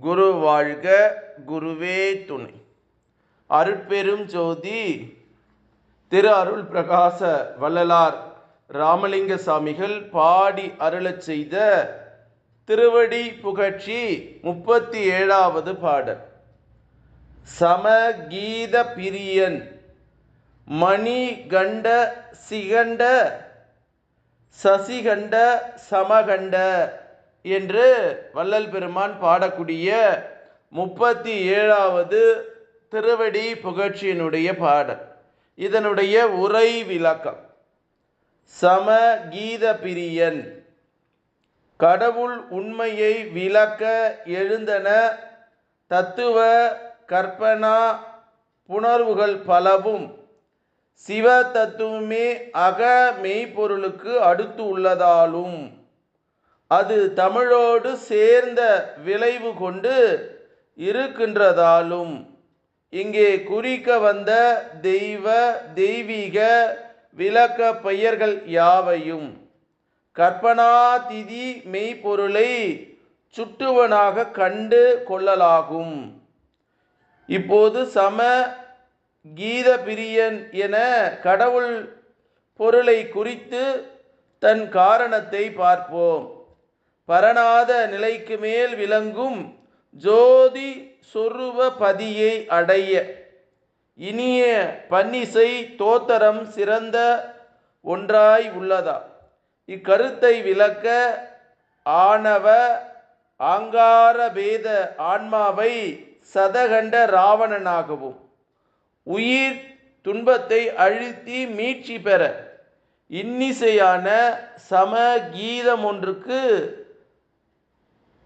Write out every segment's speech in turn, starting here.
குரு வாழ்க குருவே துணை. அருட்பெரும் ஜோதி திரு அருள் பிரகாச வள்ளலார் ராமலிங்க சாமிகள் பாடி அருளச் செய்த திருவடி புகழ்ச்சி முப்பத்தி ஏழாவது பாடல். சமகீத பிரியன் மணிகண்ட சிகண்ட சசிகண்ட சமகண்ட என்று வள்ளல் பெருமான் பாடக்கூடிய முப்பத்தி ஏழாவது திருவடி புகழ்ச்சியினுடைய பாடல். இதனுடைய உரை விளக்கம். சம கீத பிரியன் கடவுள் உண்மையை விளக்க எழுந்தன தத்துவ கற்பனா புணர்வுகள் பலவும் சிவ தத்துவமே அக மெய்ப்பொருளுக்கு அடுத்து உள்ளதாலும் அது தமிழோடு சேர்ந்த விளைவு கொண்டு இருக்கின்றதாலும் இங்கே குறிக்க வந்த தெய்வ தெய்வீக விளக்க பெயர்கள் யாவையும்? கற்பனாதிதி மெய்ப்பொருளை சுட்டுவனாக கண்டு கொள்ளலாகும். இப்போது சம கீத பிரியன் என கடவுள் பொருளை குறித்து தன் காரணத்தை பார்ப்போம். பரணாத நிலைக்கு மேல் விளங்கும் ஜோதி சொருவ பதியை அடைய. இனிய பன்னிசை தோத்தரம் சிறந்த ஒன்றாய் உள்ளதா? இக்கருத்தை விளக்க ஆணவ ஆங்காரபேத ஆன்மாவை சதகண்ட ராவணனாகவும் உயிர் துன்பத்தை அழுத்தி மீட்சி பெற. இன்னிசையான சம கீதம் ஒன்றுக்கு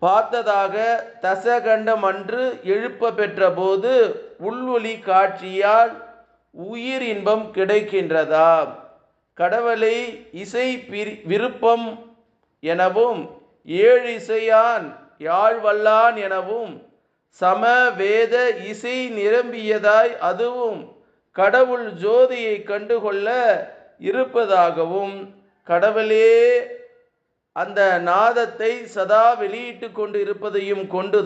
பார்த்ததாக தசகண்டம் அன்று எழுப்ப பெற்ற போது உள்வொலி காட்சியால் உயிர் இன்பம் கிடைக்கின்றதா? கடவுளை இசை விருப்பம் எனவும் ஏழு இசையான் யாழ்வல்லான் எனவும் சம வேத இசை நிரம்பியதாய் அதுவும் கடவுள் ஜோதியை கண்டுகொள்ள இருப்பதாகவும் கடவுளே அந்த நாதத்தை சதா வெளியிட்டு கொண்டு இருப்பதையும் கொண்டு